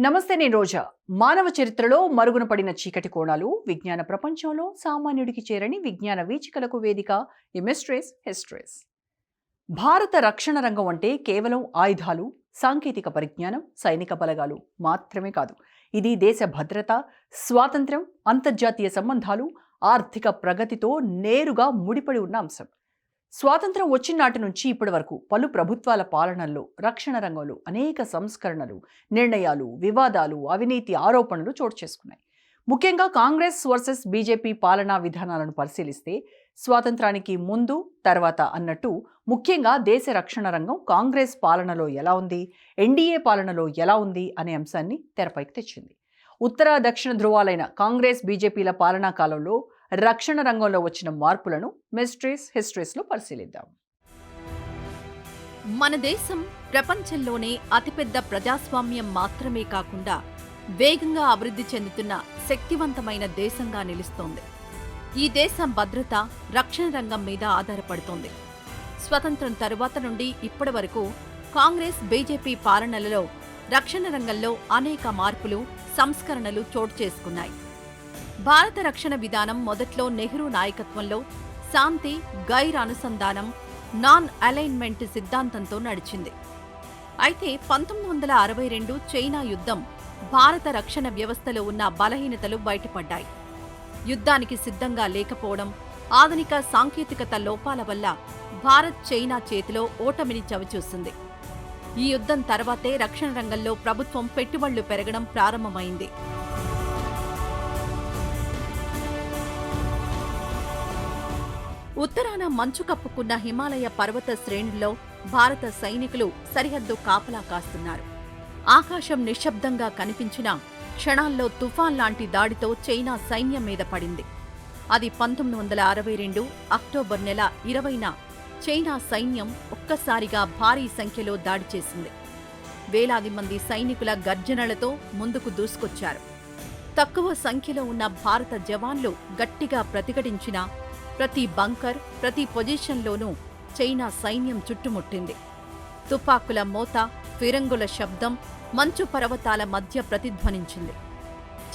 నమస్తే నేను రోజా. మానవ చరిత్రలో మరుగున పడిన చీకటి కోణాలు విజ్ఞాన ప్రపంచంలో సామాన్యుడికి చేరని విజ్ఞాన వీచికలకు వేదిక ఎమెస్ట్రేస్ హెస్ట్రేస్. భారత రక్షణ రంగం అంటే కేవలం ఆయుధాలు సాంకేతిక పరిజ్ఞానం సైనిక బలగాలు మాత్రమే కాదు. ఇది దేశ భద్రత స్వాతంత్ర్యం అంతర్జాతీయ సంబంధాలు ఆర్థిక ప్రగతితో నేరుగా ముడిపడి ఉన్న అంశం. స్వాతంత్రం వచ్చిన నాటి నుంచి ఇప్పటి వరకు పలు ప్రభుత్వాల పాలనల్లో రక్షణ రంగంలో అనేక సంస్కరణలు నిర్ణయాలు వివాదాలు అవినీతి ఆరోపణలు చోటు చేసుకున్నాయి. ముఖ్యంగా కాంగ్రెస్ వర్సెస్ బీజేపీ పాలనా విధానాలను పరిశీలిస్తే స్వాతంత్రానికి ముందు తర్వాత అన్నట్టు ముఖ్యంగా దేశ రక్షణ రంగం కాంగ్రెస్ పాలనలో ఎలా ఉంది ఎన్డీఏ పాలనలో ఎలా ఉంది అనే అంశాన్ని తెరపైకి తెచ్చింది. ఉత్తర దక్షిణ ధృవాలైన కాంగ్రెస్ బీజేపీల పాలనా కాలంలో రక్షణ రంగంలో వచ్చిన మార్పులను మిస్ట్రీస్ హిస్టరీస్లో పరిశీలిద్దాం. మన దేశం ప్రపంచంలోనే అతిపెద్ద ప్రజాస్వామ్యం మాత్రమే కాకుండా వేగంగా అభివృద్ధి చెందుతున్న శక్తివంతమైన దేశంగా నిలుస్తోంది. ఈ దేశం భద్రత రక్షణ రంగం మీద ఆధారపడుతోంది. స్వతంత్రం తరువాత నుండి ఇప్పటి వరకు కాంగ్రెస్ బీజేపీ పాలనలలో రక్షణ రంగంలో అనేక మార్పులు సంస్కరణలు చోటు చేసుకున్నాయి. భారత రక్షణ విధానం మొదట్లో నెహ్రూ నాయకత్వంలో శాంతి గైర్ అనుసంధానం నాన్ అలైన్మెంట్ సిద్ధాంతంతో నడిచింది. అయితే పంతొమ్మిది వందల అరవై రెండు చైనా యుద్ధం భారత రక్షణ వ్యవస్థలో ఉన్న బలహీనతలు బయటపడ్డాయి. యుద్ధానికి సిద్ధంగా లేకపోవడం ఆధునిక సాంకేతికత లోపాల వల్ల భారత్ చైనా చేతిలో ఓటమిని చవిచూసింది. ఈ యుద్ధం తర్వాతే రక్షణ రంగంలో ప్రభుత్వం పెట్టుబడులు పెరగడం ప్రారంభమైంది. ఉత్తరాన మంచు కప్పుకున్న హిమాలయ పర్వత శ్రేణుల్లో భారత సైనికులు సరిహద్దు కాపలా కాస్తున్నారు. ఆకాశం నిశ్శబ్దంగా కనిపించినా క్షణాల్లో తుఫాన్ లాంటి దాడితో చైనా సైన్యం మీద పడింది. అది పంతొమ్మిది వందల అరవై రెండు అక్టోబర్ నెల ఇరవైన చైనా సైన్యం ఒక్కసారిగా భారీ సంఖ్యలో దాడి చేసింది. వేలాది మంది సైనికుల గర్జనలతో ముందుకు దూసుకొచ్చారు. తక్కువ సంఖ్యలో ఉన్న భారత జవాన్లు గట్టిగా ప్రతిఘటించినా ప్రతి బంకర్ ప్రతి పొజిషన్లోనూ చైనా సైన్యం చుట్టుముట్టింది. తుపాకుల మోత ఫిరంగుల శబ్దం మంచు పర్వతాల మధ్య ప్రతిధ్వనించింది.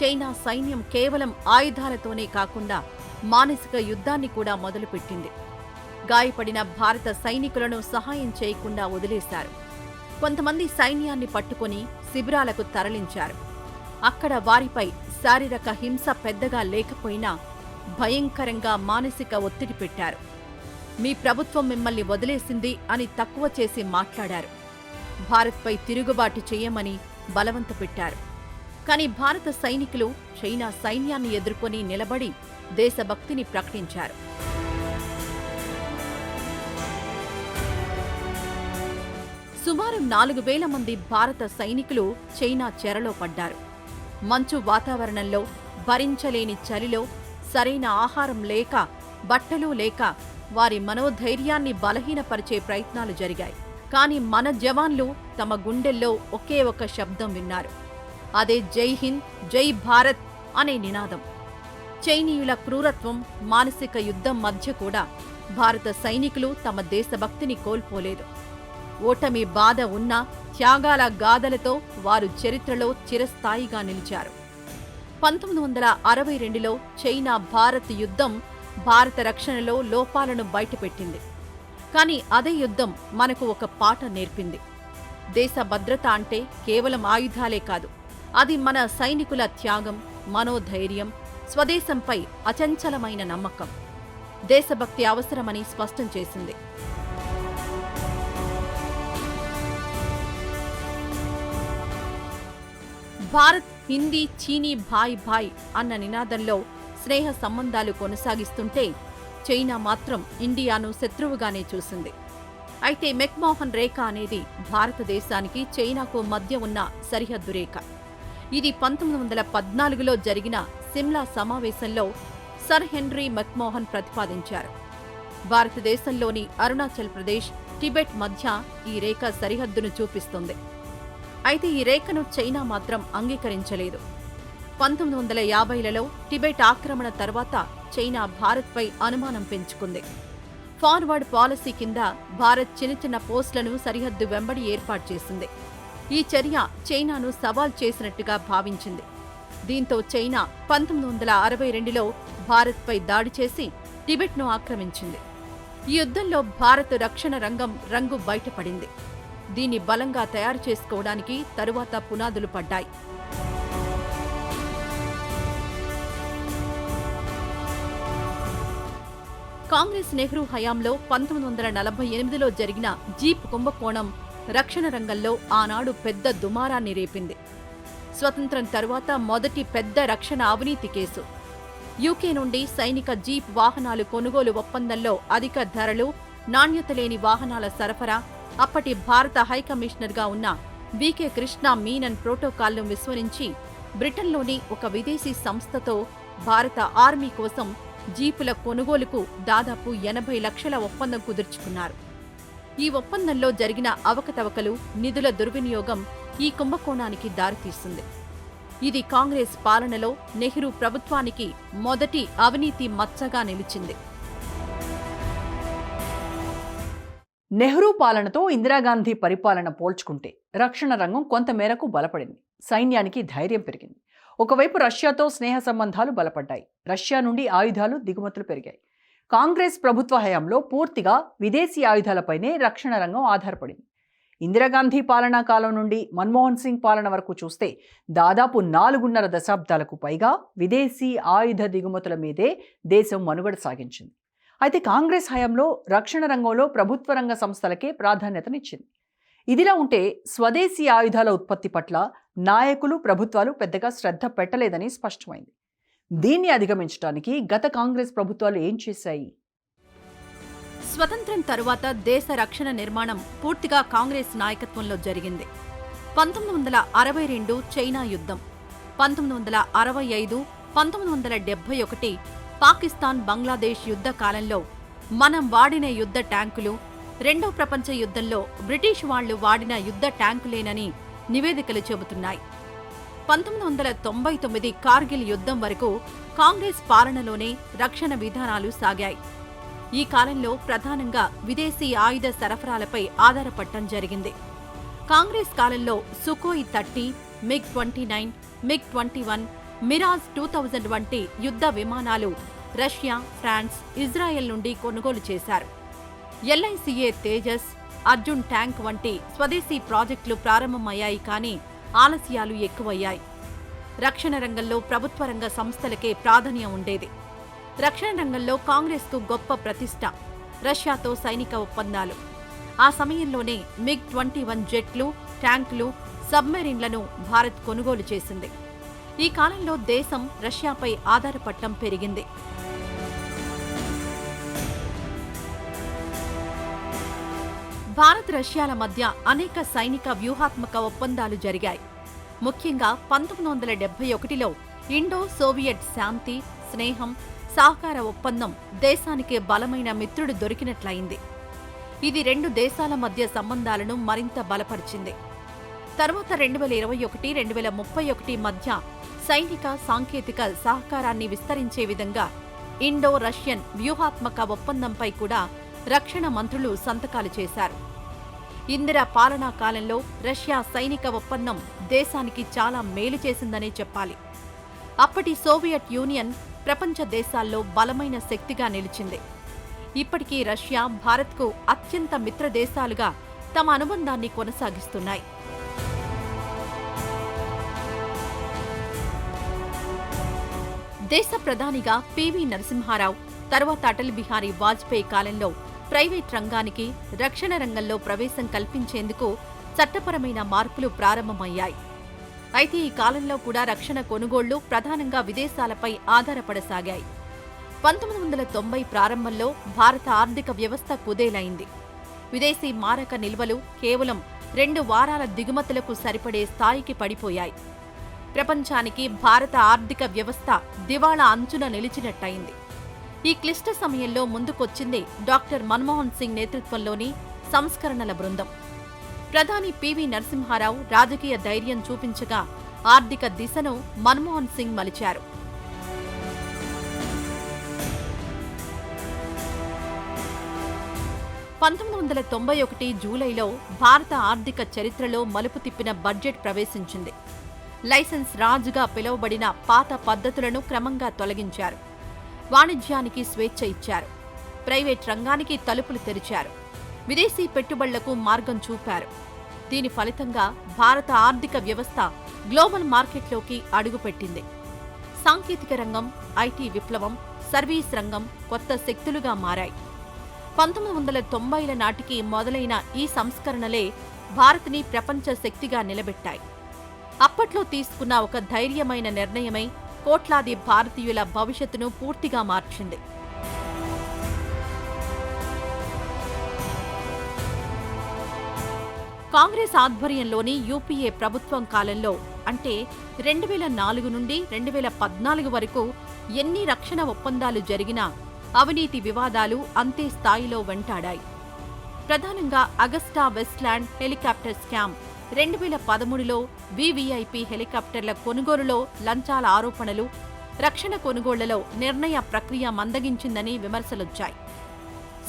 చైనా సైన్యం కేవలం ఆయుధాలతోనే కాకుండా మానసిక యుద్ధాన్ని కూడా మొదలుపెట్టింది. గాయపడిన భారత సైనికులను సహాయం చేయకుండా వదిలేశారు. కొంతమంది సైన్యాన్ని పట్టుకొని శిబిరాలకు తరలించారు. అక్కడ వారిపై శారీరక హింస పెద్దగా లేకపోయినా భయంకరంగా మానసిక ఒత్తిడి పెట్టారు. మీ ప్రభుత్వం మిమ్మల్ని వదిలేసింది అని తక్కువ చేసి మాట్లాడారు. భారత్పై తిరుగుబాటు చేయమని బలవంత పెట్టారు. కానీ భారత సైనికులు చైనా సైన్యాన్ని ఎదుర్కొని నిలబడి దేశభక్తిని ప్రకటించారు. సుమారు నాలుగు వేల మంది భారత సైనికులు చైనా చెరలో పడ్డారు. మంచు వాతావరణంలో భరించలేని చలిలో సరైన ఆహారం లేక బట్టలు లేక వారి మనోధైర్యాన్ని బలహీనపరిచే ప్రయత్నాలు జరిగాయి. కానీ మన జవాన్లు తమ గుండెల్లో ఒకే ఒక శబ్దం విన్నారు. అదే జై హింద్ జై భారత్ అనే నినాదం. చైనీయుల క్రూరత్వం మానసిక యుద్ధం మధ్య కూడా భారత సైనికులు తమ దేశభక్తిని కోల్పోలేదు. ఓటమి బాధ ఉన్నా త్యాగాల గాథలతో వారు చరిత్రలో చిరస్థాయిగా నిలిచారు. పంతొమ్మిది వందల అరవై రెండులో చైనా భారత్ యుద్ధం భారత రక్షణలో లోపాలను బయటపెట్టింది. కానీ అదే యుద్ధం మనకు ఒక పాట నేర్పింది. దేశ భద్రత అంటే కేవలం ఆయుధాలే కాదు అది మన సైనికుల త్యాగం మనోధైర్యం స్వదేశంపై అచంచలమైన నమ్మకం. దేశభక్తి అవసరమని స్పష్టం చేసింది. భారత్ హిందీ చీనీ భాయ్ భాయ్ అన్న నినాదంలో స్నేహ సంబంధాలు కొనసాగిస్తుంటే చైనా మాత్రం ఇండియాను శత్రువుగానే చూసింది. అయితే మెక్మోహన్ రేఖ అనేది భారతదేశానికి చైనాకు మధ్య ఉన్న సరిహద్దు రేఖ. ఇది పంతొమ్మిది వందల పద్నాలుగులో జరిగిన సిమ్లా సమావేశంలో సర్ హెన్రీ మెక్మోహన్ ప్రతిపాదించారు. భారతదేశంలోని అరుణాచల్ ప్రదేశ్ టిబెట్ మధ్య ఈ రేఖ సరిహద్దును చూపిస్తుంది. అయితే ఈ రేఖను చైనా మాత్రం అంగీకరించలేదు. పంతొమ్మిది వందల యాభైలలో టిబెట్ ఆక్రమణ తర్వాత చైనా భారత్పై అనుమానం పెంచుకుంది. ఫార్వర్డ్ పాలసీ కింద భారత్ చిన్న చిన్న పోస్టులను సరిహద్దు వెంబడి ఏర్పాటు చేసింది. ఈ చర్య చైనాను సవాల్ చేసినట్టుగా భావించింది. దీంతో చైనా పంతొమ్మిది వందల అరవై రెండులో భారత్పై దాడి చేసి టిబెట్ను ఆక్రమించింది. ఈ యుద్ధంలో భారత్ రక్షణ రంగం రంగు బయటపడింది. దీన్ని బలంగా తయారు చేసుకోవడానికి తరువాత పునాదులు పడ్డాయి. కాంగ్రెస్ నెహ్రూ హయాంలో పంతొమ్మిది వందల నలభై ఎనిమిదిలో జరిగిన జీప్ కుంభకోణం రక్షణ రంగంలో ఆనాడు పెద్ద దుమారాన్ని రేపింది. స్వతంత్రం తర్వాత మొదటి పెద్ద రక్షణ అవినీతి కేసు. యూకే నుండి సైనిక జీప్ వాహనాలు కొనుగోలు ఒప్పందంలో అధిక ధరలు నాణ్యత లేని వాహనాల సరఫరా అప్పటి భారత హైకమిషనర్గా ఉన్న వికే కృష్ణ మీనన్ ప్రోటోకాల్ను విస్మరించి బ్రిటన్లోని ఒక విదేశీ సంస్థతో భారత ఆర్మీ కోసం జీపుల కొనుగోలుకు దాదాపు ఎనభై లక్షల ఒప్పందం కుదుర్చుకున్నారు. ఈ ఒప్పందంలో జరిగిన అవకతవకలు నిధుల దుర్వినియోగం ఈ కుంభకోణానికి దారితీస్తుంది. ఇది కాంగ్రెస్ పాలనలో నెహ్రూ ప్రభుత్వానికి మొదటి అవినీతి మచ్చగా నిలిచింది. నెహ్రూ పాలనతో ఇందిరాగాంధీ పరిపాలన పోల్చుకుంటే రక్షణ రంగం కొంతమేరకు బలపడింది. సైన్యానికి ధైర్యం పెరిగింది. ఒకవైపు రష్యాతో స్నేహ సంబంధాలు బలపడ్డాయి. రష్యా నుండి ఆయుధాలు దిగుమతులు పెరిగాయి. కాంగ్రెస్ ప్రభుత్వ హయాంలో పూర్తిగా విదేశీ ఆయుధాలపైనే రక్షణ రంగం ఆధారపడింది. ఇందిరాగాంధీ పాలనా కాలం నుండి మన్మోహన్ సింగ్ పాలన వరకు చూస్తే దాదాపు నాలుగున్నర దశాబ్దాలకు పైగా విదేశీ ఆయుధ దిగుమతుల మీదే దేశం మనుగడ సాగించింది. అయితే కాంగ్రెస్ హయాంలో రక్షణ రంగంలో ప్రభుత్వ రంగ సంస్థలకే ప్రాధాన్యతనిచ్చింది. ఇదిలా ఉంటే స్వదేశీ ఆయుధాల ఉత్పత్తి పట్ల నాయకులు ప్రభుత్వాలు పెద్దగా శ్రద్ధ పెట్టలేదని స్పష్టమైంది. దీన్ని అధిగమించడానికి గత కాంగ్రెస్ ప్రభుత్వాలు ఏం చేశాయి? స్వతంత్రం తరువాత దేశ రక్షణ నిర్మాణం పూర్తిగా కాంగ్రెస్ నాయకత్వంలో జరిగింది. పంతొమ్మిది వందల అరవై రెండు చైనా యుద్ధం పంతొమ్మిది వందల అరవై ఐదు పంతొమ్మిది వందల డెబ్బై ఒకటి పాకిస్తాన్ బంగ్లాదేశ్ యుద్ధ కాలంలో మనం వాడిన యుద్ధ ట్యాంకులు రెండో ప్రపంచ యుద్ధంలో బ్రిటిష్ వాళ్ళు వాడిన యుద్ధ ట్యాంకులేనని నివేదికలు చెబుతున్నాయి. పంతొమ్మిది వందల తొంభై తొమ్మిది కార్గిల్ యుద్ధం వరకు కాంగ్రెస్ పాలనలోనే రక్షణ విధానాలు సాగాయి. ఈ కాలంలో ప్రధానంగా విదేశీ ఆయుధ సరఫరాలపై ఆధారపడటం జరిగింది. కాంగ్రెస్ కాలంలో Sukhoi thirty MiG twenty nine MiG twenty one Mirage two thousand వంటి యుద్ధ విమానాలు రష్యా ఫ్రాన్స్ ఇజ్రాయెల్ నుండి కొనుగోలు చేశారు. ఎల్ఐసిఏ తేజస్ అర్జున్ ట్యాంక్ వంటి స్వదేశీ ప్రాజెక్టులు ప్రారంభమయ్యాయి కానీ ఆలస్యాలు ఎక్కువయ్యాయి. రక్షణ రంగంలో ప్రభుత్వ రంగ సంస్థలకే ప్రాధాన్యం ఉండేది. రక్షణ రంగంలో కాంగ్రెస్కు గొప్ప ప్రతిష్ట రష్యాతో సైనిక ఒప్పందాలు. ఆ సమయంలోనే మిగ్ ట్వంటీ వన్ జెట్లు ట్యాంకులు సబ్మెరీన్లను భారత్ కొనుగోలు చేసింది. ఈ కాలంలో దేశం రష్యాపై ఆధారపడటం పెరిగింది. భారత్ రష్యాల మధ్య అనేక సైనిక వ్యూహాత్మక ఒప్పందాలు జరిగాయి. ముఖ్యంగా పంతొమ్మిది వందల డెబ్బై ఒకటిలో ఇండో సోవియట్ శాంతి స్నేహం సహకార ఒప్పందం దేశానికి బలమైన మిత్రుడు దొరికినట్లయింది. ఇది రెండు దేశాల మధ్య సంబంధాలను మరింత బలపరిచింది. తర్వాత రెండు వేల ఇరవై ఒకటి రెండు వేల ముప్పై ఒకటి మధ్య సైనిక సాంకేతిక సహకారాన్ని విస్తరించే విధంగా ఇండో రష్యన్ వ్యూహాత్మక ఒప్పందంపై కూడా రక్షణ మంత్రులు సంతకాలు చేశారు. ఇందిరా పాలనా కాలంలో రష్యా సైనిక ఒప్పందం దేశానికి చాలా మేలు చేసిందనే చెప్పాలి. అప్పటి సోవియట్ యూనియన్ ప్రపంచ దేశాల్లో బలమైన శక్తిగా నిలిచింది. ఇప్పటికీ రష్యా భారత్కు అత్యంత మిత్ర దేశాలుగా తమ అనుబంధాన్ని కొనసాగిస్తున్నాయి. దేశ ప్రధానిగా పివి నరసింహారావు తర్వాత అటల్ బిహారీ వాజ్పేయి కాలంలో ప్రైవేట్ రంగానికి రక్షణ రంగంలో ప్రవేశం కల్పించేందుకు చట్టపరమైన మార్పులు ప్రారంభమయ్యాయి. అయితే ఈ కాలంలో కూడా రక్షణ కొనుగోళ్ళు ప్రధానంగా విదేశాలపై ఆధారపడసాగాయి. పంతొమ్మిది వందల తొంభై ప్రారంభంలో భారత ఆర్థిక వ్యవస్థ కుదేలైంది. విదేశీ మారక నిల్వలు కేవలం రెండు వారాల దిగుమతులకు సరిపడే స్థాయికి పడిపోయాయి. ప్రపంచానికి భారత ఆర్థిక వ్యవస్థ దివాళా అంచున నిలిచినట్టయింది. ఈ క్లిష్ట సమయంలో ముందుకొచ్చింది డాక్టర్ మన్మోహన్ సింగ్ నేతృత్వంలోని సంస్కరణల బృందం. ప్రధాని పివి నరసింహారావు రాజకీయ ధైర్యం చూపించగా ఆర్థిక దిశను మన్మోహన్ సింగ్ మలిచారు. పంతొమ్మిది వందల తొంభై ఒకటి జూలైలో భారత ఆర్థిక చరిత్రలో మలుపు తిప్పిన బడ్జెట్ ప్రవేశించింది. లైసెన్స్ రాజుగా పిలువబడిన పాత పద్ధతులను క్రమంగా తొలగించారు. వాణిజ్యానికి స్వేచ్ఛ ఇచ్చారు. ప్రైవేట్ రంగానికి తలుపులు తెరిచారు. విదేశీ పెట్టుబడులకు మార్గం చూపారు. దీని ఫలితంగా భారత ఆర్థిక వ్యవస్థ గ్లోబల్ మార్కెట్లోకి అడుగుపెట్టింది. సాంకేతిక రంగం ఐటీ విప్లవం సర్వీస్ రంగం కొత్త శక్తులుగా మారాయి. పంతొమ్మిది వందల తొంభైల నాటికి మొదలైన ఈ సంస్కరణలే భారత్ని ప్రపంచ శక్తిగా నిలబెట్టాయి. అప్పట్లో తీసుకున్న ఒక ధైర్యమైన నిర్ణయమై కోట్లాది భారతీయుల భవిష్యత్తును పూర్తిగా మార్చింది. కాంగ్రెస్ ఆధ్వర్యంలోని యూపీఏ ప్రభుత్వం కాలంలో అంటే రెండు వేల నాలుగు నుండి రెండు వేల పద్నాలుగు వరకు ఎన్ని రక్షణ ఒప్పందాలు జరిగినా అవినీతి వివాదాలు అంతే స్థాయిలో వెంటాడాయి. ప్రధానంగా అగస్టా వెస్ట్లాండ్ హెలికాప్టర్ స్కామ్ రెండు వేల పదమూడులో వివిఐపి హెలికాప్టర్ల కొనుగోలులో లంచాల ఆరోపణలు రక్షణ కొనుగోళ్ళలో నిర్ణయ ప్రక్రియ మందగించిందని విమర్శలొచ్చాయి.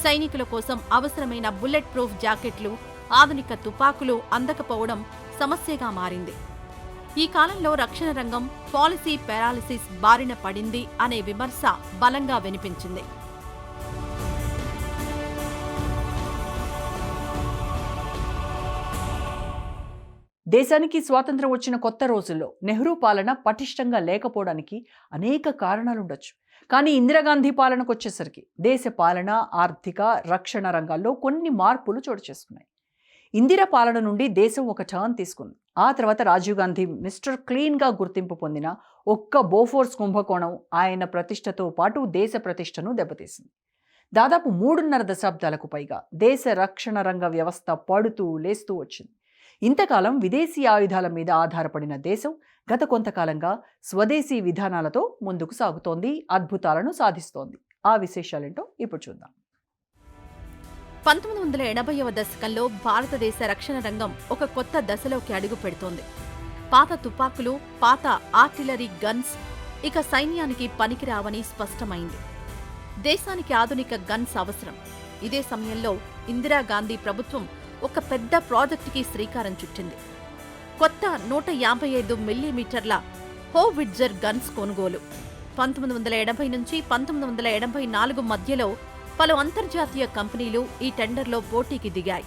సైనికుల కోసం అవసరమైన బుల్లెట్ ప్రూఫ్ జాకెట్లు ఆధునిక తుపాకులు అందకపోవడం సమస్యగా మారింది. ఈ కాలంలో రక్షణ రంగం పాలసీ పారాలిసిస్ బారిన పడింది అనే విమర్శ బలంగా వినిపించింది. దేశానికి స్వాతంత్రం వచ్చిన కొత్త రోజుల్లో నెహ్రూ పాలన పటిష్టంగా లేకపోవడానికి అనేక కారణాలుండొచ్చు కానీ ఇందిరాగాంధీ పాలనకు వచ్చేసరికి దేశ పాలన ఆర్థిక రక్షణ రంగాల్లో కొన్ని మార్పులు చోటు చేసుకున్నాయి. ఇందిరా పాలన నుండి దేశం ఒక టర్న్ తీసుకుంది. ఆ తర్వాత రాజీవ్ గాంధీ మిస్టర్ క్లీన్గా గుర్తింపు పొందిన ఒక్క బోఫోర్స్ కుంభకోణం ఆయన ప్రతిష్టతో పాటు దేశ ప్రతిష్టను దెబ్బతీసింది. దాదాపు మూడున్నర దశాబ్దాలకు పైగా దేశ రక్షణ రంగ వ్యవస్థ పడుతూ లేస్తూ వచ్చింది. ఇంతకాలం విదేశీ ఆయుధాల మీద ఆధారపడిన దేశం గత కొంతకాలంగా స్వదేశీ విధానాలతో ముందుకు సాగుతోంది అద్భుతాలను సాధిస్తోంది. ఆ విశేషాలేంటో ఇప్పుడు చూద్దాం. పంతొమ్మిది వందల ఎనభైవ దశకంలో భారతదేశ రక్షణ రంగం ఒక కొత్త దశలోకి అడుగు పెడుతోంది. పాత తుపాకులు పాత ఆర్టిలరీ గన్స్ ఇక సైన్యానికి పనికిరావని స్పష్టమైంది. దేశానికి ఆధునిక గన్స్ అవసరం. ఇదే సమయంలో ఇందిరాగాంధీ ప్రభుత్వం ఒక పెద్ద ప్రాజెక్టుకి శ్రీకారం చుట్టింది. కొత్త నూట యాభై ఐదు మిల్లీమీటర్ల హోవిడ్జర్ గన్స్ కొనుగోలు. పంతొమ్మిది వందల ఎనభై నుంచి పంతొమ్మిది వందల ఎనభై నాలుగు మధ్యలో పలు అంతర్జాతీయ కంపెనీలు ఈ టెండర్లో పోటీకి దిగాయి.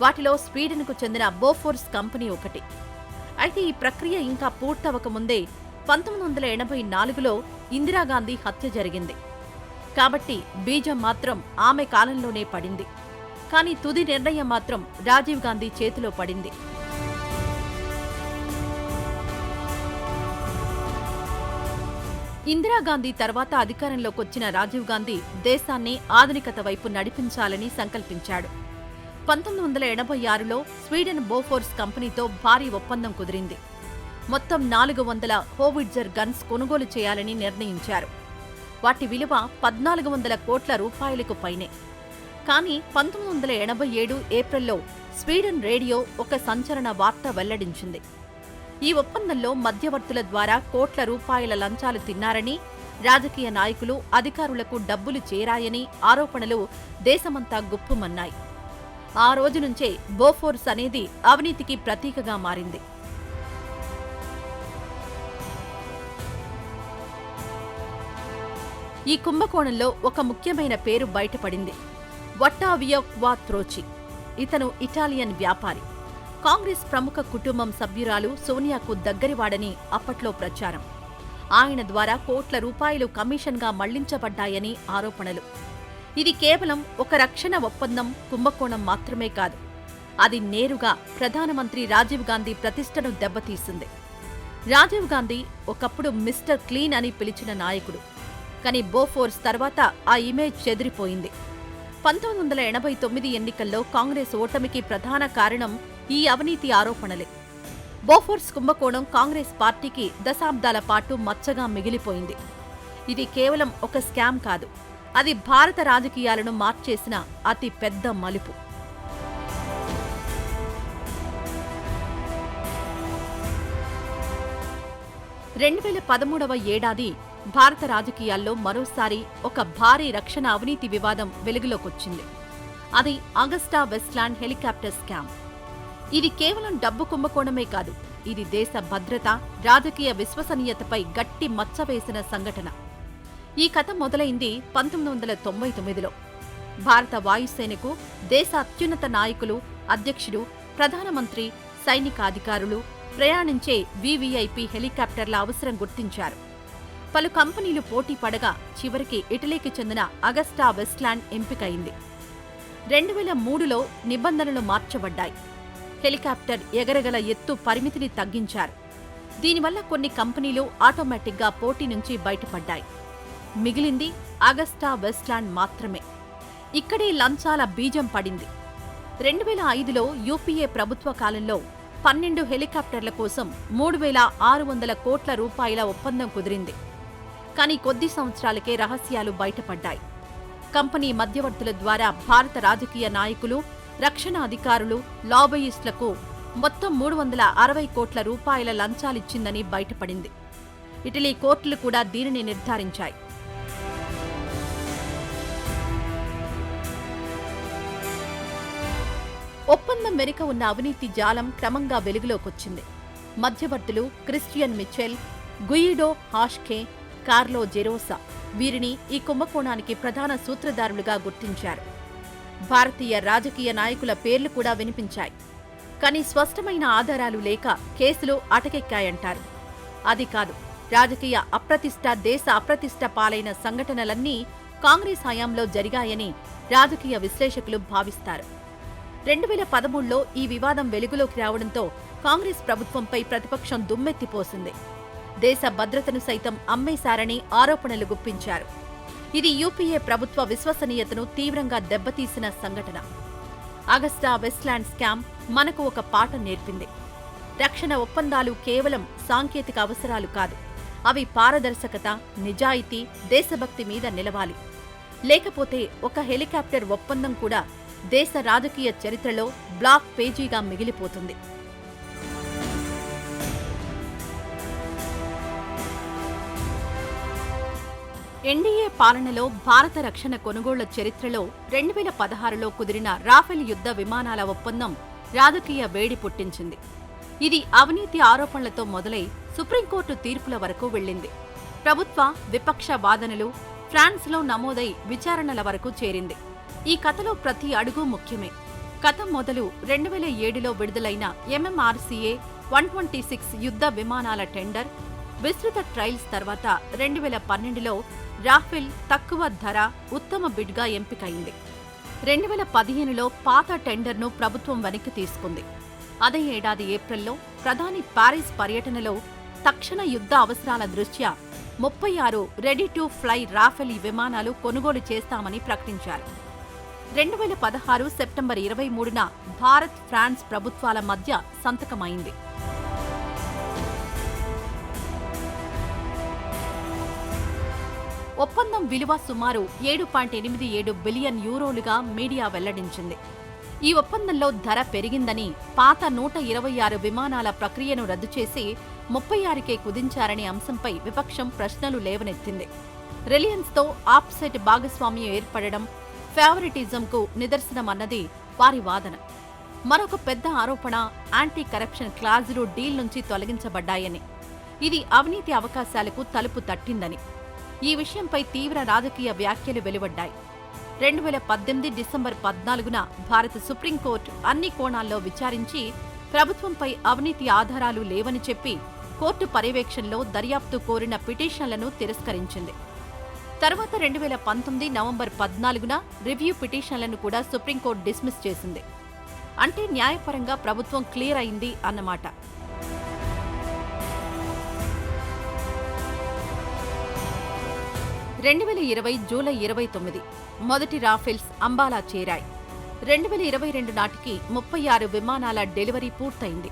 వాటిలో స్వీడన్కు చెందిన బోఫోర్స్ కంపెనీ ఒకటి. అయితే ఈ ప్రక్రియ ఇంకా పూర్తవకముందే పంతొమ్మిది వందల ఎనభై నాలుగులో ఇందిరాగాంధీ హత్య జరిగింది. కాబట్టి బీజం మాత్రం ఆమె కాలంలోనే పడింది. కానీ తుది నిర్ణయం మాత్రం రాజీవ్ గాంధీ చేతిలో పడింది. ఇందిరాగాంధీ తర్వాత అధికారంలోకి వచ్చిన రాజీవ్ గాంధీ దేశాన్ని ఆధునికత వైపు నడిపించాలని సంకల్పించాడు. పంతొమ్మిది వందల ఎనభై ఆరులో స్వీడన్ బోఫోర్స్ కంపెనీతో భారీ ఒప్పందం కుదిరింది. మొత్తం నాలుగు వందల హోవిడ్జర్ గన్స్ కొనుగోలు చేయాలని నిర్ణయించారు. వాటి విలువ పద్నాలుగు వందల కోట్ల రూపాయలకు పైనే. కానీ పంతొమ్మిది వందల ఎనభై ఏడు ఏప్రిల్లో స్వీడన్ రేడియో ఒక సంచలన వార్త వెల్లడించింది. ఈ ఒప్పందంలో మధ్యవర్తుల ద్వారా కోట్ల రూపాయల లంచాలు తిన్నారని రాజకీయ నాయకులు అధికారులకు డబ్బులు చేరాయని ఆరోపణలు దేశమంతా గుప్పుమన్నాయి. ఆ రోజు నుంచే బోఫోర్స్ అనేది అవినీతికి ప్రతీకగా మారింది. ఈ కుంభకోణంలో ఒక ముఖ్యమైన పేరు బయటపడింది. వట్టావియో క్వాత్రోచి. ఇతను ఇటాలియన్ వ్యాపారి. కాంగ్రెస్ ప్రముఖ కుటుంబం సభ్యురాలు సోనియాకు దగ్గరివాడని అప్పట్లో ప్రచారం. ఆయన ద్వారా కోట్ల రూపాయలు కమిషన్గా మళ్ళించబడ్డాయని ఆరోపణలు. ఇది కేవలం ఒక రక్షణ ఒప్పందం కుంభకోణం మాత్రమే కాదు. అది నేరుగా ప్రధానమంత్రి రాజీవ్ గాంధీ ప్రతిష్టను దెబ్బతీసింది. రాజీవ్ గాంధీ ఒకప్పుడు మిస్టర్ క్లీన్ అని పిలిచిన నాయకుడు. కానీ బోఫోర్స్ తర్వాత ఆ ఇమేజ్ చెదిరిపోయింది. పంతొమ్మిది వందల ఎనభై తొమ్మిది ఎన్నికల్లో కాంగ్రెస్ ఓటమికి ప్రధాన కారణం ఈ అవినీతి ఆరోపణలే. బోఫోర్స్ కుంభకోణం కాంగ్రెస్ పార్టీకి దశాబ్దాల పాటు మచ్చగా మిగిలిపోయింది. ఇది కేవలం ఒక స్కామ్ కాదు అది భారత రాజకీయాలను మార్చేసిన అతి పెద్ద మలుపు. రెండు వేల పదమూడవ ఏడాది భారత రాజకీయాల్లో మరోసారి ఒక భారీ రక్షణ అవినీతి వివాదం వెలుగులోకొచ్చింది. అది అగస్టా వెస్ట్లాండ్ హెలికాప్టర్ స్కామ్. ఇది కేవలం డబ్బు కుంభకోణమే కాదు ఇది దేశ భద్రత రాజకీయ విశ్వసనీయతపై గట్టి మచ్చ వేసిన సంఘటన. ఈ కథ మొదలైంది పంతొమ్మిది వందల తొంభై తొమ్మిదిలో. భారత వాయుసేనకు దేశ అత్యున్నత నాయకులు అధ్యక్షుడు ప్రధానమంత్రి సైనిక అధికారులు ప్రయాణించే వివిఐపి హెలికాప్టర్ల అవసరం గుర్తించారు. పలు కంపెనీలు పోటీ పడగా చివరికి ఇటలీకి చెందిన అగస్టా వెస్ట్లాండ్ ఎంపికైంది. రెండు వేల మూడులో నిబంధనలు మార్చబడ్డాయి. హెలికాప్టర్ ఎగరగల ఎత్తు పరిమితిని తగ్గించారు. దీనివల్ల కొన్ని కంపెనీలు ఆటోమేటిక్గా పోటీ నుంచి బయటపడ్డాయి. మిగిలింది అగస్టా వెస్ట్లాండ్ మాత్రమే. ఇక్కడే లంచాల బీజం పడింది. రెండు వేల ఐదులో యూపీఏ ప్రభుత్వ కాలంలో పన్నెండు హెలికాప్టర్ల కోసం మూడు వేల ఆరు వందల కోట్ల రూపాయల ఒప్పందం కుదిరింది. కానీ కొద్ది సంవత్సరాలకే రహస్యాలు బయటపడ్డాయి. కంపెనీ మధ్యవర్తుల ద్వారా భారత రాజకీయ నాయకులు రక్షణ అధికారులు లాబయిస్టులకు మొత్తం మూడు వందల అరవై కోట్ల రూపాయల లంచాలిచ్చిందని బయటపడింది. ఇటలీ కోర్టులు కూడా దీనిని నిర్ధారించాయి. ఒప్పందం వెనుక ఉన్న అవినీతి జాలం క్రమంగా వెలుగులోకొచ్చింది. మధ్యవర్తులు క్రిస్టియన్ మిచెల్ గుయిడో హాష్కే కార్లో జెరోసా. వీరిని ఈ కుంభకోణానికి ప్రధాన సూత్రధారులుగా గుర్తించారు. భారతీయ రాజకీయ నాయకుల పేర్లు కూడా వినిపించాయి. కానీ స్పష్టమైన ఆధారాలు లేక కేసులు అటకెక్కాయంటారు. అది కాదు రాజకీయ అప్రతిష్ట దేశ అప్రతిష్ట పాలైన సంఘటనలన్నీ కాంగ్రెస్ హయాంలో జరిగాయని రాజకీయ విశ్లేషకులు భావిస్తారు. రెండు వేల పదమూడులో ఈ వివాదం వెలుగులోకి రావడంతో కాంగ్రెస్ ప్రభుత్వంపై ప్రతిపక్షం దుమ్మెత్తిపోసింది. దేశ భద్రతను సైతం అమ్మేశారని ఆరోపణలు గుప్పించారు. ఇది యూపీఏ ప్రభుత్వ విశ్వసనీయతను తీవ్రంగా దెబ్బతీసిన సంఘటన. అగస్టా వెస్ట్లాండ్ స్కామ్ మనకు ఒక పాఠం నేర్పింది. రక్షణ ఒప్పందాలు కేవలం సాంకేతిక అవసరాలు కాదు అవి పారదర్శకత నిజాయితీ దేశభక్తి మీద నిలవాలి. లేకపోతే ఒక హెలికాప్టర్ ఒప్పందం కూడా దేశ రాజకీయ చరిత్రలో బ్లాక్ పేజీగా మిగిలిపోతుంది. ఎన్డీఏ పాలనలో భారత రక్షణ కొనుగోళ్ళ చరిత్రలో రెండు వేల పదహారులో కుదిరిన రాఫెల్ యుద్ధ విమానాల ఒప్పందం రాజకీయ వేడి పుట్టించింది. ఇది అవినీతి ఆరోపణలతో మొదలై సుప్రీంకోర్టు తీర్పుల వరకు వెళ్ళింది. ప్రభుత్వ విపక్ష వాదనలు ఫ్రాన్స్లో నమోదై విచారణల వరకు చేరింది. ఈ కథలో ప్రతి అడుగు ముఖ్యమే. కథ మొదలు రెండు వేల ఏడులో విడుదలైన ఎంఎంఆర్సీఏ వన్ ట్వంటీ సిక్స్ యుద్ధ విమానాల టెండర్ విస్తృత ట్రయల్స్ తర్వాత రెండు వేల పన్నెండులో రాఫెల్ తక్కువ ధర ఉత్తమ బిడ్గా ఎంపికైంది. రెండు వేల పదిహేనులో పాత టెండర్ను ప్రభుత్వం వెనక్కి తీసుకుంది. అదే ఏడాది ఏప్రిల్లో ప్రధాని ప్యారిస్ పర్యటనలో తక్షణ యుద్ధ అవసరాల దృష్ట్యా ముప్పై ఆరు రెడీ టు ఫ్లై రాఫెల్ విమానాలు కొనుగోలు చేస్తామని ప్రకటించారు. రెండు వేల పదహారు సెప్టెంబర్ ఇరవై మూడున భారత్ ఫ్రాన్స్ ప్రభుత్వాల మధ్య సంతకమైంది. ఒప్పందం విలువ సుమారు ఏడు పాయింట్ ఎనిమిది ఏడు బిలియన్ యూరోలుగా మీడియా వెల్లడించింది. ఈ ఒప్పందంలో ధర పెరిగిందని పాత నూట ఇరవై ఆరు విమానాల ప్రక్రియను రద్దు చేసి ముప్పై ఆరుకే కుదించారనే అంశంపై విపక్షం ప్రశ్నలు లేవనెత్తింది. రిలయన్స్తో ఆప్సెట్ భాగస్వామ్యం ఏర్పడడం ఫేవరిటిజంకు నిదర్శనమన్నది వారి వాదన. మరొక పెద్ద ఆరోపణ యాంటీ కరప్షన్ క్లాజులు డీల్ నుంచి తొలగించబడ్డాయని. ఇది అవినీతి అవకాశాలకు తలుపు తట్టిందని. ఈ విషయంపై తీవ్ర రాజకీయ వ్యాఖ్యలు వెలువడ్డాయి. రెండు వేల పద్దెనిమిది డిసెంబర్ పద్నాలుగున భారత సుప్రీంకోర్టు అన్ని కోణాల్లో విచారించి ప్రభుత్వంపై అవినీతి ఆధారాలు లేవని చెప్పి కోర్టు పర్యవేక్షణలో దర్యాప్తు కోరిన పిటిషన్లను తిరస్కరించింది. తర్వాత రెండు వేల పంతొమ్మిది నవంబర్ పద్నాలుగున రివ్యూ పిటిషన్లను కూడా సుప్రీంకోర్టు డిస్మిస్ చేసింది. అంటే న్యాయపరంగా ప్రభుత్వం క్లియర్ అయింది అన్నమాట. రెండు వేల ఇరవై జూలై ఇరవై తొమ్మిది మొదటి రాఫెల్స్ అంబాలా చేరాయి. రెండు వేల ఇరవై రెండు నాటికి ముప్పై ఆరు విమానాల డెలివరీ పూర్తయింది.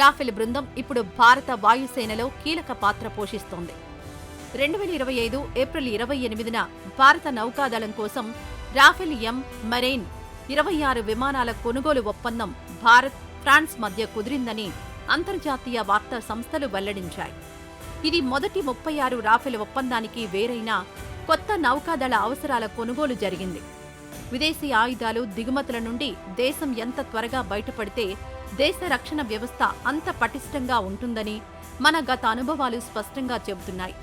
రాఫెల్ బృందం ఇప్పుడు భారత వాయుసేనలో కీలక పాత్ర పోషిస్తోంది. రెండు వేల ఇరవై ఐదు ఏప్రిల్ ఇరవై ఎనిమిదిన భారత నౌకాదళం కోసం రాఫెల్ ఎం మరైన్ ఇరవై ఆరు విమానాల కొనుగోలు ఒప్పందం భారత్ ఫ్రాన్స్ మధ్య కుదిరిందని అంతర్జాతీయ వార్తా సంస్థలు వెల్లడించాయి. ఇది మొదటి ముప్పై ఆరు రాఫెల్ ఒప్పందానికి వేరైన కొత్త నౌకాదళ అవసరాల కొనుగోలు జరిగింది. విదేశీ ఆయుధాలు దిగుమతుల నుండి దేశం ఎంత త్వరగా బయటపడితే దేశ రక్షణ వ్యవస్థ అంత పటిష్టంగా ఉంటుందని మన గత అనుభవాలు స్పష్టంగా చెబుతున్నాయి.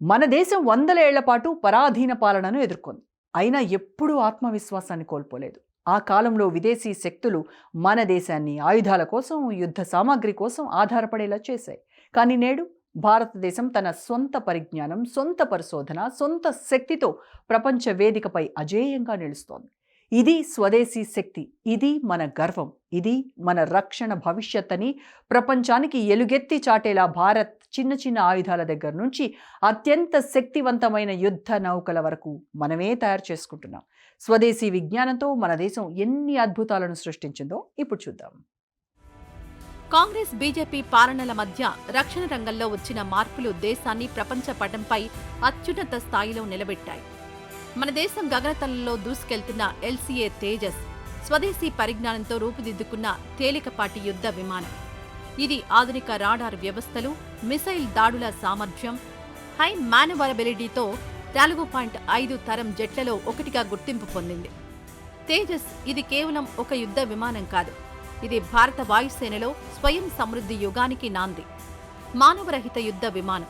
మన దేశం వందల ఏళ్ళ పాటు పరాధీన పాలనను ఎదుర్కొంది. అయినా ఎప్పుడూ ఆత్మవిశ్వాసాన్ని కోల్పోలేదు. ఆ కాలంలో విదేశీ శక్తులు మన దేశాన్ని ఆయుధాల కోసం యుద్ధ సామాగ్రి కోసం ఆధారపడేలా చేశాయి. కానీ నేడు భారతదేశం తన సొంత పరిజ్ఞానం సొంత పరిశోధన సొంత శక్తితో ప్రపంచ వేదికపై అజేయంగా నిలుస్తోంది. ఇది స్వదేశీ శక్తి ఇది మన గర్వం ఇది మన రక్షణ భవిష్యత్ అని ప్రపంచానికి ఎలుగెత్తి చాటేలా భారత్ చిన్న చిన్న ఆయుధాల దగ్గర నుంచి అత్యంత శక్తివంతమైన యుద్ధ నౌకల వరకు మనమే తయారు చేసుకుంటున్నాం. స్వదేశీ విజ్ఞానంతో మన దేశం ఎన్ని అద్భుతాలను సృష్టించిందో ఇప్పుడు చూద్దాం. కాంగ్రెస్ బీజేపీ పాలనల మధ్య రక్షణ రంగంలో వచ్చిన మార్పులు దేశాన్ని ప్రపంచ పటంపై అత్యున్నత స్థాయిలో నిలబెట్టాయి. మన దేశం గగనతలంలో దూసుకెళ్తున్న ఎల్సీఏ తేజస్ స్వదేశీ పరిజ్ఞానంతో రూపుదిద్దుకున్న తేలికపాటి యుద్ధ విమానం. ఇది ఆధునిక రాడార్ వ్యవస్థలు మిసైల్ దాడుల సామర్థ్యం హై మానవరబిలిటీతో నాలుగు పాయింట్ ఐదు తరం జట్లలో ఒకటిగా గుర్తింపు పొందింది. తేజస్ ఇది కేవలం ఒక యుద్ధ విమానం కాదు. ఇది భారత వాయుసేనలో స్వయం సమృద్ధి యుగానికి నాంది. మానవరహిత యుద్ధ విమానం.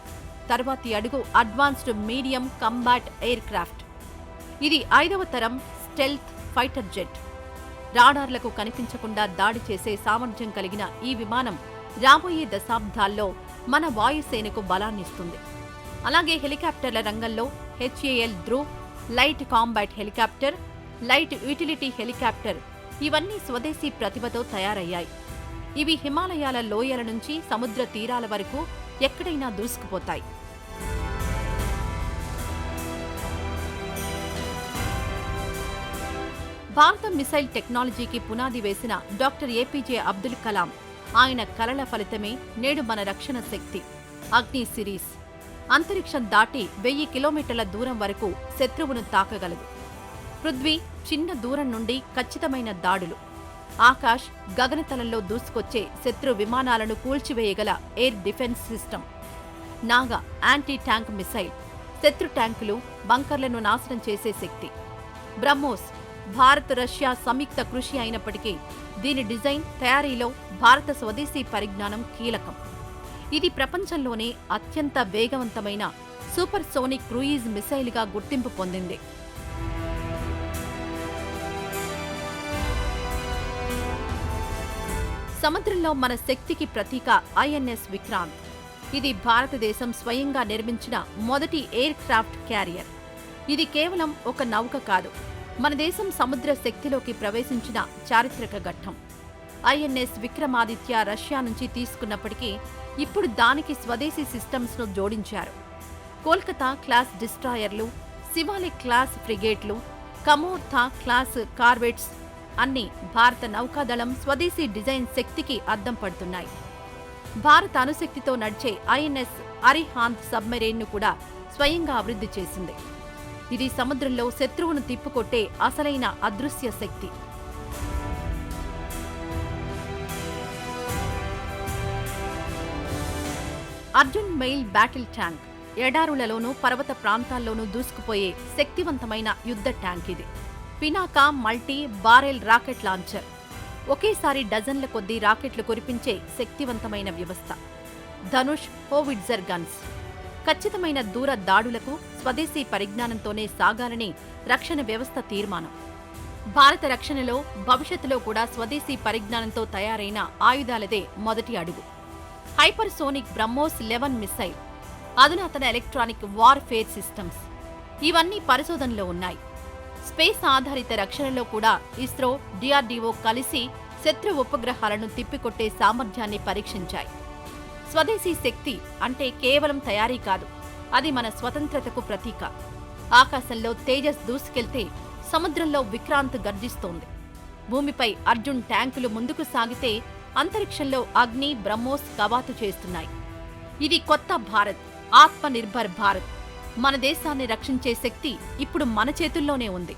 తర్వాతి అడుగు advanced medium combat aircraft ఇది ఐదవ తరం స్టెల్త్ ఫైటర్ జెట్. రాడార్లకు కనిపించకుండా దాడి చేసే సామర్థ్యం కలిగిన ఈ విమానం రాబోయే దశాబ్దాల్లో మన వాయుసేనకు బలాన్నిస్తుంది. అలాగే హెలికాప్టర్ల రంగంలో HAL Dhruv light combat helicopter light utility helicopter ఇవన్నీ స్వదేశీ ప్రతిభతో తయారయ్యాయి. ఇవి హిమాలయాల లోయల నుంచి సముద్ర తీరాల వరకు ఎక్కడైనా దూసుకుపోతాయి. భారత మిసైల్ టెక్నాలజీకి పునాది వేసిన డాక్టర్ ఏపీజే అబ్దుల్ కలాం ఆయన కలల ఫలితమే నేడు మన రక్షణ శక్తి. అగ్ని సిరీస్. అంతరిక్షం దాటి వెయ్యి కిలోమీటర్ల దూరం వరకు శత్రువును తాకగలదు. పృథ్వీ చిన్న దూరం నుండి ఖచ్చితమైన దాడులు. ఆకాష్ గగనతలంలో దూసుకొచ్చే శత్రు విమానాలను కూల్చివేయగల air defence system Naga anti tank missile. శత్రు ట్యాంకులు బంకర్లను నాశనం చేసే శక్తి. బ్రహ్మోస్ భారత్ రష్యా సంయుక్త కృషి అయినప్పటికీ దీని డిజైన్ తయారీలో భారత స్వదేశీ పరిజ్ఞానం కీలకం. ఇది ప్రపంచంలోనే అత్యంత వేగవంతమైన సూపర్ సోనిక్ క్రూయిజ్ మిసైల్గా గుర్తింపు పొందింది. సముద్రంలో మన శక్తికి ప్రతీక ఐఎన్ఎస్ విక్రాంత్. ఇది భారతదేశం స్వయంగా నిర్మించిన మొదటి ఎయిర్ క్రాఫ్ట్ క్యారియర్. ఇది కేవలం ఒక నౌక కాదు మన దేశం సముద్ర శక్తిలోకి ప్రవేశించిన చారిత్రక ఘట్టం. ఐఎన్ఎస్ విక్రమాదిత్య రష్యా నుంచి తీసుకున్నప్పటికీ ఇప్పుడు దానికి స్వదేశీ సిస్టమ్స్ను జోడించారు. కోల్కతా క్లాస్ డిస్ట్రాయర్లు శివాలిక్ క్లాస్ ఫ్రిగేట్లు కమోర్థా క్లాస్ కార్వెట్స్ అన్ని భారత నౌకాదళం స్వదేశీ డిజైన్ శక్తికి అద్దం పడుతున్నాయి. భారత అణుశక్తితో నడిచే ఐఎన్ఎస్ అరిహాంత్ సబ్మెరైన్ను కూడా స్వయంగా అభివృద్ధి చేసింది. ఇది సముద్రంలో శత్రువును తిప్పుకొట్టే అసలైన అదృశ్య శక్తి. Arjun main battle tank. ఎడారులలోనూ పర్వత ప్రాంతాల్లోనూ దూసుకుపోయే శక్తివంతమైన యుద్ధ ట్యాంక్ ఇది. Pinaka multi barrel rocket launcher. ఒకేసారి డజన్ల కొద్దీ రాకెట్లు కురిపించే శక్తివంతమైన వ్యవస్థ. Dhanush howitzer guns. ఖచ్చితమైన దూర దాడులకు స్వదేశీ పరిజ్ఞానంతోనే సాగాలని రక్షణ వ్యవస్థ తీర్మానం. భారత రక్షణలో భవిష్యత్తులో కూడా స్వదేశీ పరిజ్ఞానంతో తయారైన ఆయుధాలదే మొదటి అడుగు. హైపర్సోనిక్ బ్రహ్మోస్ లెవెన్ మిసైల్ అధునాతన ఎలక్ట్రానిక్ వార్ఫేర్ సిస్టమ్స్. ఇవన్నీ పరిశోధనలో ఉన్నాయి. స్పేస్ ఆధారిత రక్షణలో కూడా ఇస్రో డిఆర్డీఓ కలిసి శత్రు ఉపగ్రహాలను తిప్పికొట్టే సామర్థ్యాన్ని పరీక్షించాయి. స్వదేశీ శక్తి అంటే కేవలం తయారీ కాదు అది మన స్వతంత్రతకు ప్రతీక. ఆకాశంలో తేజస్ దూసుకెళ్తే సముద్రంలో విక్రాంత్ గర్జిస్తోంది. భూమిపై అర్జున్ ట్యాంకులు ముందుకు సాగితే అంతరిక్షంలో అగ్ని బ్రహ్మోస్ కవాతు చేస్తున్నాయి. ఇది కొత్త భారత్ ఆత్మనిర్భర్ భారత్. మన దేశాన్ని రక్షించే శక్తి ఇప్పుడు మన చేతుల్లోనే ఉంది.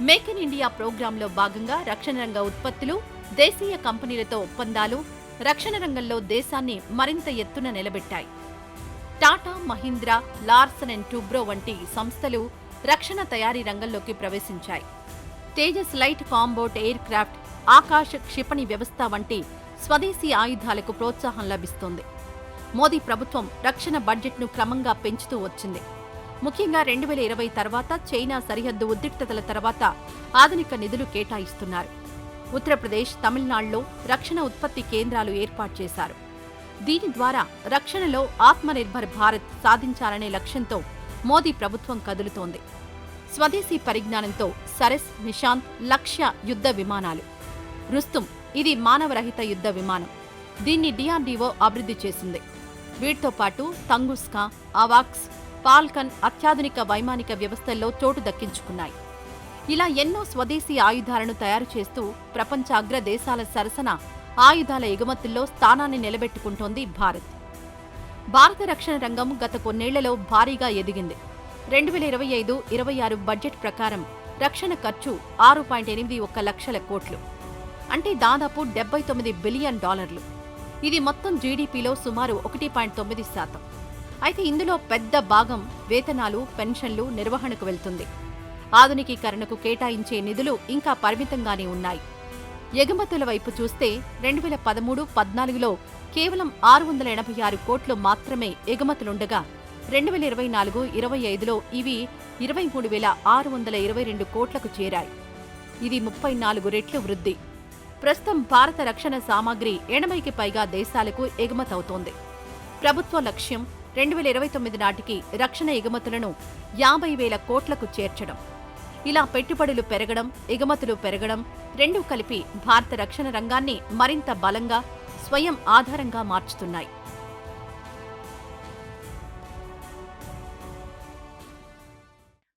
మేక్ ఇన్ ఇండియా ప్రోగ్రాంలో భాగంగా రక్షణ రంగ ఉత్పత్తులు దేశీయ కంపెనీలతో ఒప్పందాలు రక్షణ రంగంలో దేశాన్ని మరింత ఎత్తున నిలబెట్టాయి. Tata Mahindra Larsen and Toubro వంటి సంస్థలు రక్షణ తయారీ రంగంలోకి ప్రవేశించాయి. Tejas light combat aircraft Akash క్షిపణి వ్యవస్థ వంటి స్వదేశీ ఆయుధాలకు ప్రోత్సాహం లభిస్తోంది. మోదీ ప్రభుత్వం రక్షణ బడ్జెట్ను క్రమంగా పెంచుతూ వచ్చింది. ముఖ్యంగా రెండు వేల ఇరవై తర్వాత చైనా సరిహద్దు ఉద్రిక్తతల తర్వాత ఆధునిక నిధులు కేటాయిస్తున్నారు. ఉత్తరప్రదేశ్ తమిళనాడులో రక్షణ ఉత్పత్తి కేంద్రాలు ఏర్పాటు చేశారు. దీని ద్వారా రక్షణలో ఆత్మనిర్భర్ భారత్ సాధించాలనే లక్ష్యంతో మోదీ ప్రభుత్వం కదులుతోంది. స్వదేశీ పరిజ్ఞానంతో సరస్ నిశాంత్ లక్ష్య యుద్ధ విమానాలు. రుస్తుం ఇది మానవరహిత యుద్ధ విమానం. దీన్ని డిఆర్డీఓ అభివృద్ధి చేసింది. వీటితో పాటు తంగుస్కా అవాక్స్ పాల్కన్ అత్యాధునిక వైమానిక వ్యవస్థల్లో చోటు దక్కించుకున్నాయి. ఇలా ఎన్నో స్వదేశీ ఆయుధాలను తయారు చేస్తూ ప్రపంచ అగ్రదేశాల సరసన ఆయుధాల ఎగుమతుల్లో స్థానాన్ని నిలబెట్టుకుంటోంది భారత్. భారత రక్షణ రంగం గత కొన్నేళ్ళలో భారీగా ఎదిగింది. రెండు వేల ఇరవై ఐదు ఇరవై ఆరు బడ్జెట్ ప్రకారం రక్షణ ఖర్చు ఆరు పాయింట్ ఎనిమిది ఒక్క లక్షల కోట్లు. అంటే దాదాపు డెబ్బై తొమ్మిది బిలియన్ డాలర్లు. ఇది మొత్తం జీడీపీలో సుమారు ఒకటి పాయింట్ తొమ్మిది శాతం. అయితే ఇందులో పెద్ద భాగం వేతనాలు పెన్షన్లు నిర్వహణకు వెళ్తుంది. ఆధునికీకరణకు కేటాయించే నిధులు ఇంకా పరిమితంగానే ఉన్నాయి. ఎగుమతుల వైపు చూస్తే రెండు వేల పదమూడు పద్నాలుగులో కేవలం ఆరు వందల ఎనభై ఆరు కోట్లు మాత్రమే ఎగుమతులుండగా రెండు వేల ఇరవై నాలుగు ఇరవై ఐదులో ఇవి ఇరవై మూడు వేల ఆరు వందల ఇరవై రెండు కోట్లకు చేరాయి. ఇది ముప్పై నాలుగు రెట్లు వృద్ధి. ప్రస్తుతం భారత రక్షణ సామాగ్రి ఎనభైకి పైగా దేశాలకు ఎగుమతవుతోంది. ప్రభుత్వ లక్ష్యం రెండు వేల ఇరవై తొమ్మిది నాటికి రక్షణ ఎగుమతులను యాభై వేల కోట్లకు చేర్చడం. ఇలా పెట్టుబడులు పెరగడం ఎగుమతులు పెరగడం రెండూ కలిపి భారత రక్షణ రంగాన్ని మరింత బలంగా స్వయం ఆధారంగా మార్చుతున్నాయి.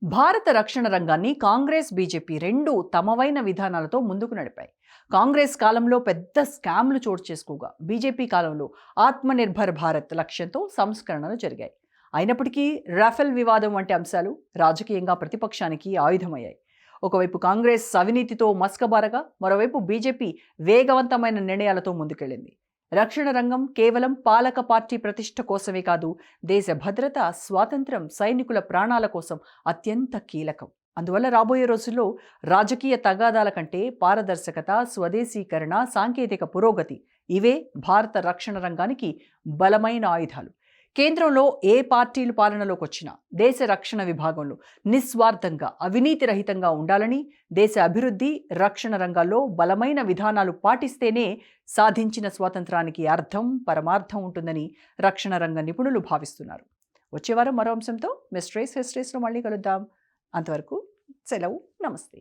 భారత రక్షణ రంగాన్ని కాంగ్రెస్ బీజేపీ రెండు తమవైన విధానాలతో ముందుకు నడిపాయి. కాంగ్రెస్ కాలంలో పెద్ద స్కామ్లు చోటు చేసుకోగా బీజేపీ కాలంలో ఆత్మనిర్భర్ భారత్ లక్ష్యంతో సంస్కరణలు జరిగాయి. అయినప్పటికీ రాఫెల్ వివాదం వంటి అంశాలు రాజకీయంగా ప్రతిపక్షానికి ఆయుధమయ్యాయి. ఒకవైపు కాంగ్రెస్ అవినీతితో మస్కబారగా మరోవైపు బీజేపీ వేగవంతమైన నిర్ణయాలతో ముందుకెళ్ళింది రక్షణ రంగం కేవలం పాలక పార్టీ ప్రతిష్ట కోసమే కాదు దేశ భద్రత స్వాతంత్రం సైనికుల ప్రాణాల కోసం అత్యంత కీలకం. అందువల్ల రాబోయే రోజుల్లో రాజకీయ తగాదాల కంటే పారదర్శకత స్వదేశీకరణ సాంకేతిక పురోగతి ఇవే భారత రక్షణ రంగానికి బలమైన ఆయుధాలు. కేంద్రంలో ఏ పార్టీలు పాలనలోకి వచ్చినా దేశ రక్షణ విభాగంలో నిస్వార్థంగా అవినీతి రహితంగా ఉండాలని దేశ అభివృద్ధి రక్షణ రంగాల్లో బలమైన విధానాలు పాటిస్తేనే సాధించిన స్వాతంత్రానికి అర్థం పరమార్థం ఉంటుందని రక్షణ రంగ నిపుణులు భావిస్తున్నారు. వచ్చేవారం మరో అంశంతో మిస్ట్రేస్ హిస్ట్రీస్లో మళ్ళీ కలుద్దాం. అంతవరకు సెలవు. నమస్తే.